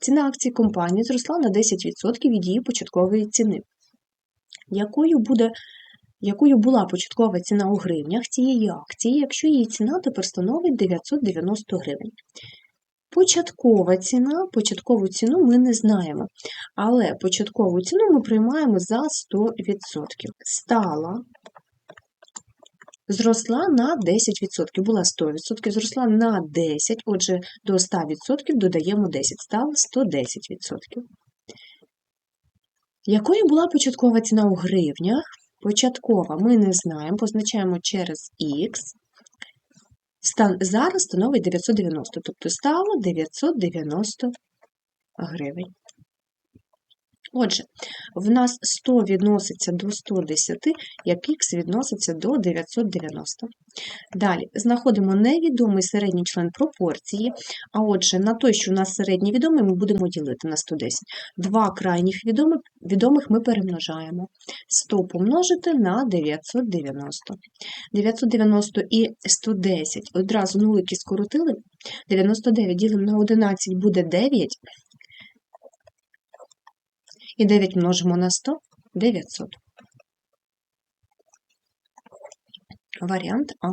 Ціна акцій компанії зросла на 10% від її початкової ціни. Якою буде якою була початкова ціна у гривнях цієї акції, якщо її ціна тепер становить 990 гривень. Початкова ціна, початкову ціну ми не знаємо, але початкову ціну ми приймаємо за 100%. Стала, зросла на 10%, була 100%, зросла на 10%, отже, до 100% додаємо 10, стало 110%. Якою була початкова ціна у гривнях? Початкова ми не знаємо, позначаємо через Х. Стан зараз становить 990, тобто стало 990 гривень. Отже, в нас 100 відноситься до 110, як х відноситься до 990. Далі знаходимо невідомий середній член пропорції, а отже, на той, що у нас середній відомий, ми будемо ділити на 110. Два крайніх відомих, відомих ми перемножаємо. 100 помножити на 990. 990 і 110 одразу нулики скоротили. 99 ділимо на 11 буде 9. І 9 множимо на 100 900. Варіант А.